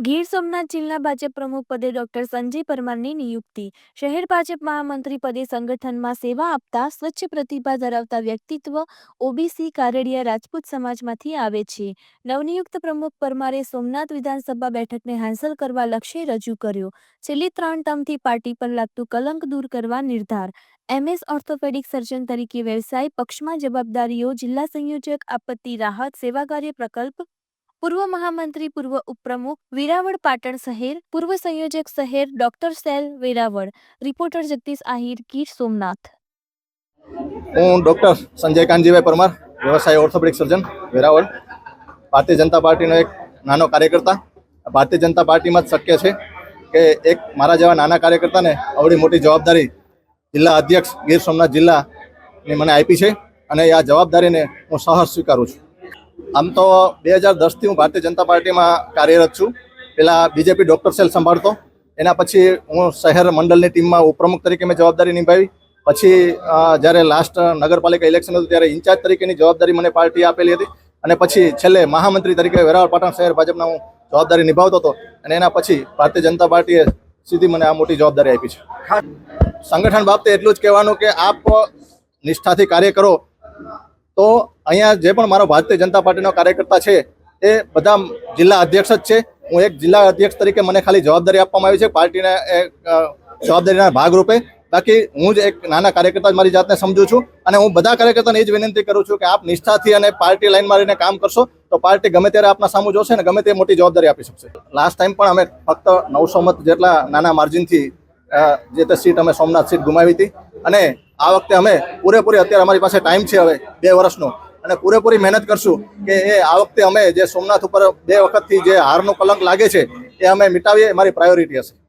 ગીર સોમનાથ જિલ્લા ભાજપ પ્રમુખ પદે ડોક્ટર સંજય પરમારની નિયુક્તિ. શહેર ભાજપ મહામંત્રી પદે સંગઠનમાં સેવા આપતા સ્વચ્છ પ્રતિભા ધરાવતા વ્યક્તિત્વ ઓબીસી કારડિયા રાજપૂત સમાજમાંથી આવે છે. નવનિયુક્ત પ્રમુખ પરમારે સોમનાથ વિધાનસભા બેઠકને હાંસલ કરવા લક્ષ્ય રજૂ કર્યો. છેલ્લી ત્રણ ટર્મથી પાર્ટી પર લાગતું કલંક દૂર કરવા નિર્ધાર. એમએસ ઓર્થોપેડિક સર્જન તરીકે વ્યવસાય પક્ષમાં જવાબદારીઓ જિલ્લા સંયોજક આપત્તિ રાહત સેવાકાર્ય પ્રકલ્પ પૂર્વ મહામંત્રી, પૂર્વ ઉપપ્રમુખ વેરાવળ પાટણ શહેર, પૂર્વ સંયોજક શહેર doctor cell Veraval. Reporter Jagdish Ahir, Gir Somnath. હું ડૉક્ટર સંજય કાનજીભાઈ પરમાર, વ્યવસાય ઓર્થોપેડિક સર્જન, વેરાવળ. ભારતીય જનતા પાર્ટીનો એક નાનો કાર્યકર્તા. ભારતીય જનતા પાર્ટીમાં જ શક્ય છે કે એક મારા જેવા નાના કાર્યકર્તાને આવડી મોટી જવાબદારી જિલ્લા અધ્યક્ષ ગીર સોમનાથ જિલ્લાની મને આપી છે અને આ જવાબદારીને હું સહર્ષ સ્વીકારું છું. આમ તો બે હજાર દસથી હું ભારતીય જનતા પાર્ટીમાં કાર્યરત છું. પહેલાં બીજેપી ડૉક્ટર સેલ સંભાળતો એના પછી હું શહેર મંડળની ટીમમાં ઉપપ્રમુખ તરીકે મેં જવાબદારી નિભાવી. પછી જ્યારે લાસ્ટ નગરપાલિકા ઇલેક્શન હતું ત્યારે ઇન્ચાર્જ તરીકેની જવાબદારી મને પાર્ટી આપેલી હતી. અને પછી છેલ્લે મહામંત્રી તરીકે વેરાવળ પાટણ શહેર ભાજપના હું જવાબદારી નિભાવતો હતો. અને એના પછી ભારતીય જનતા પાર્ટીએ સીધી મને આ મોટી જવાબદારી આપી છે. સંગઠન બાબતે એટલું જ કહેવાનું કે આપ નિષ્ઠાથી કાર્ય કરો તો અહીંયા જે પણ મારો ભારતીય જનતા પાર્ટીનો કાર્યકર્તા છે, એ બધા જિલ્લા અધ્યક્ષ જ છે. હું એક જિલ્લા અધ્યક્ષ તરીકે મને ખાલી જવાબદારી આપવામાં આવી છે, પાર્ટીના જવાબદારીના ભાગરૂપે. બાકી હું જ એક નાના કાર્યકર્તા મારી જાતને સમજુ છું અને હું બધા કાર્યકર્તાને એ જ વિનંતી કરું છું કે આપ નિષ્ઠાથી અને પાર્ટી લાઈન મારીને કામ કરશો તો પાર્ટી ગમે ત્યારે આપના સામું જોશે ને ગમે તે મોટી જવાબદારી આપી શકશે. લાસ્ટ ટાઈમ પણ અમે ફક્ત નવસો મત જેટલા નાના માર્જિનથી જે તે સીટ અમે સોમનાથ સીટ ગુમાવી હતી અને આ વખતે અમે પૂરેપૂરી અત્યારે અમારી પાસે ટાઈમ છે હવે, બે વર્ષનો. અને પૂરેપૂરી મહેનત કરશું કે એ આ વખતે અમે જે સોમનાથ ઉપર બે વખતથી જે હારનો કલંક લાગે છે, એ અમે મિટાવીએ મારી પ્રાયોરિટી હશે.